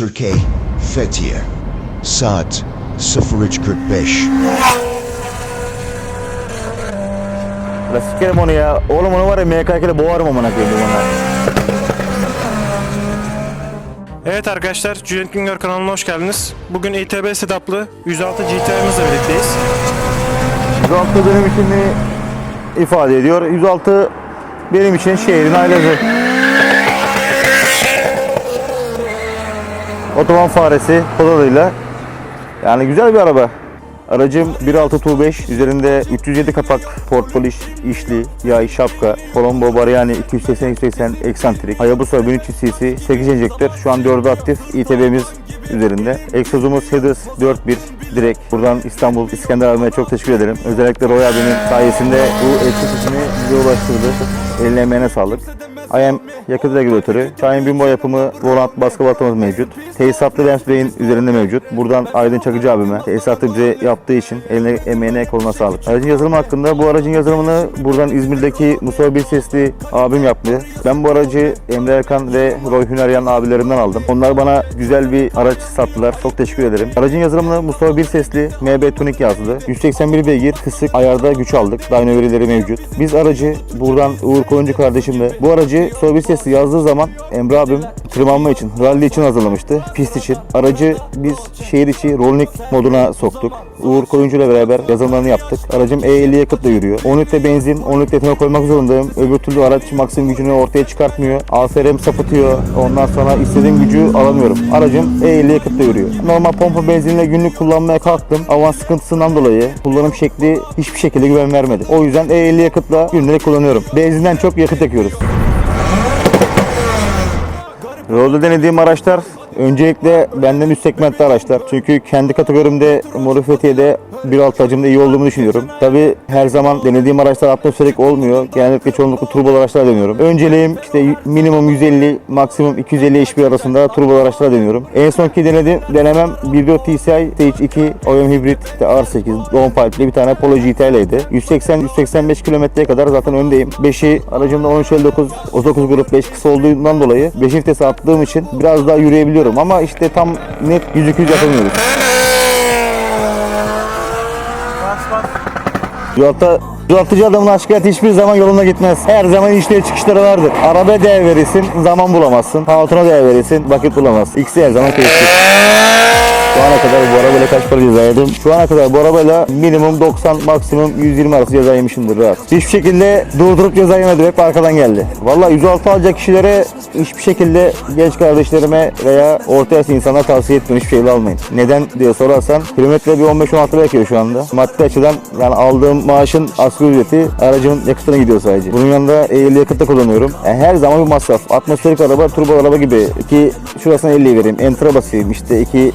Türkiye, Fethiye. Saat 03.45. La sikerim onu ya. Oğlum onu var ya MKK ile boğarım amına koyayım bunlar. Evet arkadaşlar, Cüneyt Güngör kanalına hoş geldiniz. Bugün İTB setup'lı 106 GTI'mizle birlikteyiz. 106 benim için ne ifade ediyor? 106 benim için şehrin ailesi. Otoban faresi kodalıyla. Yani güzel bir araba. Aracım 1.6 Tuğ5 üzerinde 307 kapak port polish işli yay şapka Colombo Bariani 280-180 eksantrik. Hayabusa 1300 cc 8 enjektör. Şu an 4'ü aktif İTB'miz üzerinde. Egzozumuz Hedis 4.1 direkt buradan İstanbul İskender abime çok teşekkür ederim. Özellikle Roy abinin sayesinde bu egzozusunu bize ulaştırdı. Eline emeğine sağlık IM yakıt regülatörü, Şahin Bimbo yapımı volant baskı baltamız mevcut. Tesisatlı Lens Bey'in üzerinde mevcut. Buradan Aydın Çakıcı abime tesisatı bize yaptığı için eline emeğine koluna sağlık. Aracın yazılımı hakkında bu aracın yazılımını buradan İzmir'deki Mustafa Bilsesli abim yaptı. Ben bu aracı Emre Erkan ve Roy Hüneryan abilerimden aldım. Onlar bana güzel bir araç sattılar. Çok teşekkür ederim. Aracın yazılımını Mustafa Bilsesli MB Tuning yazdı. 181 beygir kısık ayarda güç aldık. Dyno verileri mevcut. Biz aracı buradan Uğur Koyuncu kardeşimle bu aracı Sobi sesi yazdığı zaman Emre abim tırmanma için, rally için hazırlamıştı. Pist için. Aracı biz şehir içi rolling moduna soktuk. Uğur Koyuncu ile beraber yazılımlarını yaptık. Aracım E50 yakıtla yürüyor. 10 litre benzin, 10 litre etanol koymak zorundayım. Öbür türlü araç maksimum gücünü ortaya çıkartmıyor. AFR'm sapıtıyor. Ondan sonra istediğim gücü alamıyorum. Aracım E50 yakıtla yürüyor. Normal pompa benzinle günlük kullanmaya kalktım. Avans sıkıntısından dolayı kullanım şekli hiçbir şekilde güven vermedi. O yüzden E50 yakıtla günlük kullanıyorum. Benzinden çok yakıt yakıyoruz. Yolda denediğim araçlar öncelikle benden üst segmentli araçlar. Çünkü kendi kategorimde Moru Fethiye'de 1.6 hacimde iyi olduğumu düşünüyorum. Tabi her zaman denediğim araçlar atmosferik olmuyor. Genellikle çoğunlukla turbo araçlar deniyorum. Önceliğim işte minimum 150, maksimum 250 HP arasında turbo araçlar deniyorum. En sonki denediğim denemem 1.4 TSI Stage 2 OEM Hybrid işte R8 Long Pipe'li bir tane Polo GT'leydi. 180-185 kilometreye kadar zaten öndeyim. 5'i aracımda 1359 39 grup 5 kısa olduğundan dolayı 5 vitese attığım için biraz daha yürüyebiliyorum ama işte tam net 100 200 yapamıyoruz. Yolda Yoldatıcı adamın aşkı hayatı hiçbir zaman yoluna gitmez. Her zaman inişleri çıkışları vardır. Arabaya değer verirsin, zaman bulamazsın. Hatuna değer verirsin, vakit bulamazsın. İkisi her zaman keyifli. Şu ana kadar bu arabayla kaç para ceza yedim? Şu ana kadar bu arabayla minimum 90, maksimum 120 arası ceza yemişimdir rahat. Hiçbir şekilde durdurup ceza yemedim. Hep arkadan geldi. Vallahi 106 alacak kişilere hiçbir şekilde genç kardeşlerime veya orta yaş insana tavsiye etmiyorum. Hiçbir şeyle almayın. Neden diye sorarsan kilometre bir 15-16 lira yakıyor şu anda. Maddi açıdan yani aldığım maaşın asgari ücreti aracımın yakıtına gidiyor sadece. Bunun yanında 50 yakıt da kullanıyorum. Yani her zaman bir masraf. Atmosferik araba, turbo araba gibi ki şurasına 50 vereyim. Enter'a basayım işte iki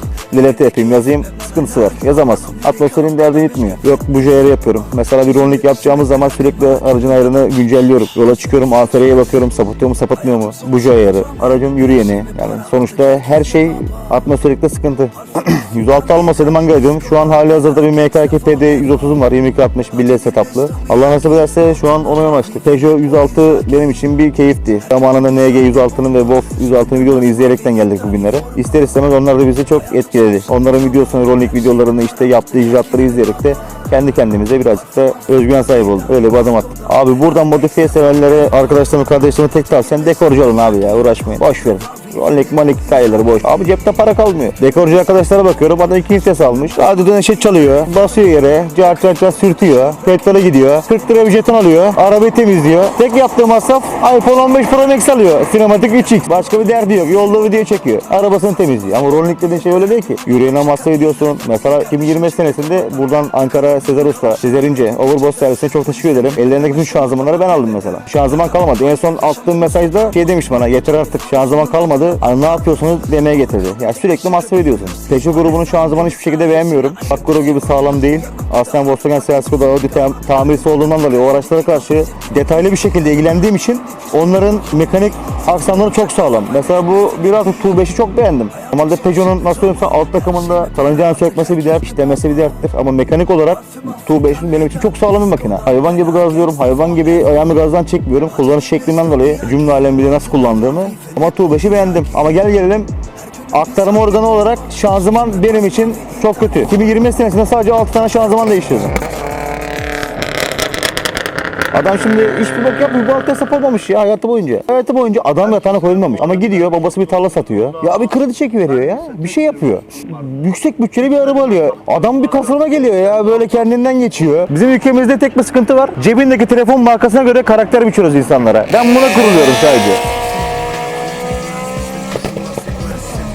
lelete yapayım yazayım sıkıntısı var. Yazamazsın. Atmosferin derdi bitmiyor. Yok buji ayarı yapıyorum. Mesela bir rolling yapacağımız zaman sürekli aracın ayarını güncelliyorum. Yola çıkıyorum AFR'ye bakıyorum sapıtıyor mu sapıtmıyor mu? Buji ayarı. Aracın yürüyeni. Yani sonuçta her şey atmosferikte sıkıntı. 106 almasaydım hangi? Şu an hali hazırda bir MKK PD 130'um var. 2260 bilye setuplı. Allah nasip ederse şu an ona yanaştık. Peugeot 106 benim için bir keyifti. Zamanında NG 106'nın ve Wolf 106'nın videolarını izleyerekten geldik bugünlere. İster istemez onlar da bizi çok etkiledi. Onların videosunu, rolling videolarını işte yaptığı icraatları izleyerek de kendi kendimize birazcık da özgüven sahibi olduk. Öyle bir adım attık. Abi buradan modifiye severlere, arkadaşlarıma, kardeşlerime tek tavsiyem dekorcu olun abi ya uğraşmayın. Boş verin. Rolling manik hikayeleri boş. Abi cepte para kalmıyor. Dekorcu arkadaşlara bakıyorum. Adam iki vites almış. Radyodan eşit çalıyor. Basıyor yere. Car car car sürtüyor. Petrole gidiyor. 40 lira bir jeton alıyor. Arabayı temizliyor. Tek yaptığı masraf iPhone 15 Pro Max alıyor. Sinematik 3X. Başka bir derdi yok. Yolda video çekiyor. Arabasını temizliyor. Ama rolling dediğin şey öyle değil ki. Yüreğine masraf ediyorsun. Mesela 2025 senesinde buradan Ankara Sezer Usta, Sezer İnce, Overboss servisine çok teşekkür ederim. Ellerindeki bütün şanzımanları ben aldım mesela. Şanzıman kalmadı. En son attığım mesajda şey demiş bana yeter artık şanzıman kalmadı. Hani ne yapıyorsunuz demeye getirdi. Ya sürekli masraf ediyorsun. Peugeot grubunun şanzımanı hiçbir şekilde beğenmiyorum. Bak grubu gibi sağlam değil. Aslen Volkswagen Seat Skoda Audi tam, tamircisi olduğundan dolayı o araçlara karşı detaylı bir şekilde ilgilendiğim için onların mekanik aksamları çok sağlam. Mesela bu 1.6 Tuğ5'i çok beğendim. Normalde Peugeot'un nasıl söyleyeyim alt takımında salıncağın sökmesi bir dert, işlemesi bir derttir. Ama mekanik olarak Tuğ5'in benim için çok sağlam bir makine. Hayvan gibi gazlıyorum, hayvan gibi ayağımı gazdan çekmiyorum. Kullanış şeklinden dolayı cümle alem bilir nasıl kullandığımı. Ama Tuğ5'i beğendim. Ama gel gelelim aktarma organı olarak şanzıman benim için çok kötü. 2025 senesinde sadece 6 tane şanzıman değiştirdim. Adam şimdi hiçbir bak yapmıyor. Bu halka hesap olmamış ya hayatı boyunca. Hayatı boyunca adam yatağına koyulmamış. Ama gidiyor babası bir tarla satıyor. Ya bir kredi çeki veriyor ya. Bir şey yapıyor. Yüksek bütçeli bir araba alıyor. Adam bir kasırına geliyor ya. Böyle kendinden geçiyor. Bizim ülkemizde tek bir sıkıntı var. Cebindeki telefon markasına göre karakter biçiyoruz insanlara. Ben buna kuruluyorum sadece.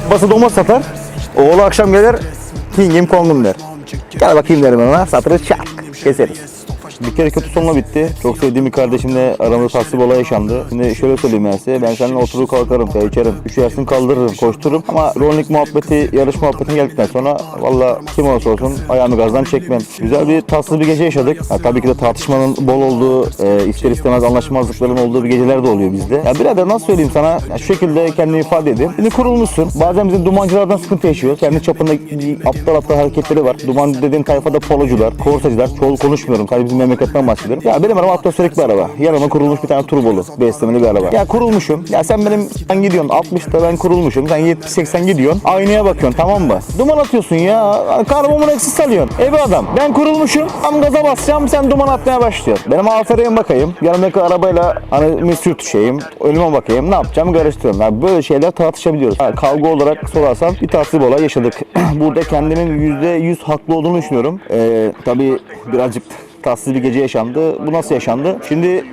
Babası domates satar. Oğlu akşam gelir. King'im Kong'um der. Gel bakayım derim ona. Satırız çak. Keseriz. Bir kere kötü sonla bitti. Çok sevdiğim bir kardeşimle aramızda tatsız bir olay yaşandı. Şimdi şöyle söyleyeyim ben size. Ben seninle oturur kalkarım, çay içerim. Üşersin kaldırırım, koştururum. Ama rolling muhabbeti, yarış muhabbetine geldikten sonra valla kim olursa olsun ayağımı gazdan çekmem. Güzel bir tatsız bir gece yaşadık. Ha, tabii ki de tartışmanın bol olduğu, e, ister istemez anlaşmazlıkların olduğu bir geceler de oluyor bizde. Ya birader nasıl söyleyeyim sana? Ya, şu şekilde kendini ifade edeyim. Şimdi kurulmuşsun. Bazen bizim dumancılardan sıkıntı yaşıyor. Kendi çapında aptal aptal hareketleri var. Duman dediğim tayfada polocular, korsacılar. Çoğu konuşmuyorum. Sadece bizim memleketten bahsediyorum. Ya benim araba atmosferik bir araba. Yanıma kurulmuş bir tane turbolu. Beslemeli bir araba. Ya kurulmuşum. Ya sen benim sen gidiyorsun 60'ta ben kurulmuşum. Sen 70-80 gidiyorsun. Aynaya bakıyorsun tamam mı? Duman atıyorsun ya. Karbonun eksiz salıyorsun. Ebe adam. Ben kurulmuşum. Tam gaza basacağım. Sen duman atmaya başlıyorsun. Benim aferin bakayım. Yanımdaki arabayla hani bir sürtüşeyim. Önüme bakayım. Ne yapacağım karıştırıyorum. Ya böyle şeyler tartışabiliyoruz. Ha, kavga olarak sorarsan bir tatsız olay yaşadık. Burada kendimin %100 haklı olduğunu düşünüyorum. Ee, tabii birazcık tatsız bir gece yaşandı. Bu nasıl yaşandı? Şimdi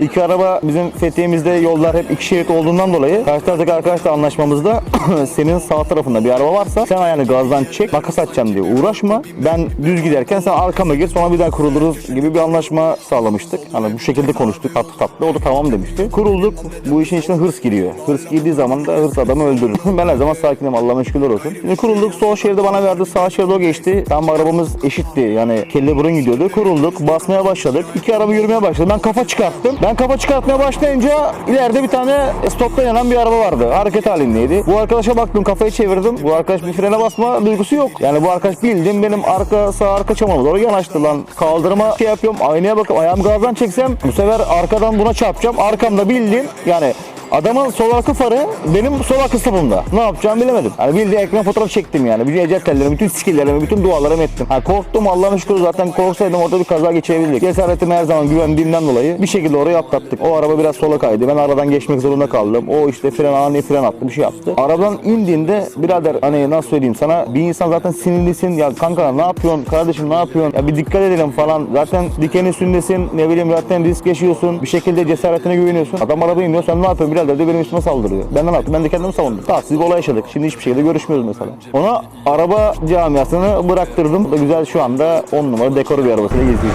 iki araba bizim Fethiye'mizde yollar hep iki şerit olduğundan dolayı karşı taraftaki arkadaşla anlaşmamızda senin sağ tarafında bir araba varsa sen ayağını gazdan çek makas atacağım diye uğraşma. Ben düz giderken sen arkama gir sonra bir daha kuruluruz gibi bir anlaşma sağlamıştık. Hani bu şekilde konuştuk tatlı tatlı. O da tamam demişti. Kurulduk. Bu işin içine hırs giriyor. Hırs girdiği zaman da hırs adamı öldürür. ben her zaman sakinim. Allah'a şükürler olsun. Şimdi kurulduk. Sol şeridi bana verdi. Sağ şeride o geçti. Tam arabamız eşitti. Yani kelle burun gidiyordu. Kurulduk. Basmaya başladık. İki araba yürümeye başladı. Ben kafa çıkarttım. Ben kafa çıkartmaya başlayınca ileride bir tane stopta yanan bir araba vardı. Hareket halindeydi. Bu arkadaşa baktım kafayı çevirdim. Bu arkadaş bir frene basma duygusu yok. Yani bu arkadaş bildim benim arka sağ arka çamama doğru yanaştı lan. Kaldırıma şey yapıyorum. Aynaya bakıp ayağımı gazdan çeksem bu sefer arkadan buna çarpacağım. Arkamda bildim yani Adamın sol arka farı benim sol arka stopumda. Ne yapacağımı bilemedim. Yani bildiğin ekran fotoğraf çektim yani. Bütün ecel tellerimi, bütün skilllerimi, bütün dualarımı ettim. Ha, korktum Allah'ın şükür zaten korksaydım orada bir kaza geçirebilirdik. Cesaretime her zaman güvendiğimden dolayı bir şekilde orayı atlattık. O araba biraz sola kaydı. Ben aradan geçmek zorunda kaldım. O işte fren ani fren attı bir şey yaptı. Arabadan indiğinde birader hani nasıl söyleyeyim sana bir insan zaten sinirlisin. Ya kanka ne yapıyorsun? Kardeşim ne yapıyorsun? Ya bir dikkat edelim falan. Zaten diken üstündesin. Ne bileyim zaten risk yaşıyorsun. Bir şekilde cesaretine güveniyorsun. Adam araba iniyor. Sen ne yapıyorsun birader de benim üstüme saldırıyor. Ben ne yaptım? Ben de kendimi savundum. Tatsız bir olay yaşadık. Şimdi hiçbir şekilde görüşmüyoruz mesela. Ona araba camiasını bıraktırdım. O da güzel şu anda 10 numara dekoru bir arabasıyla geziyor.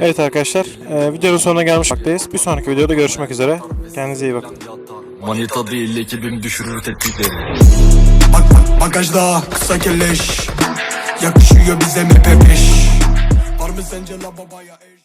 Evet arkadaşlar, e, videonun sonuna gelmiş vaktayız. Bir sonraki videoda görüşmek üzere. Kendinize iyi bakın. Manita değil ekibim düşürür tetikleri Bak bak bagajda kısa kelleş Yakışıyor bize mepe beş Var mı sence la babaya eş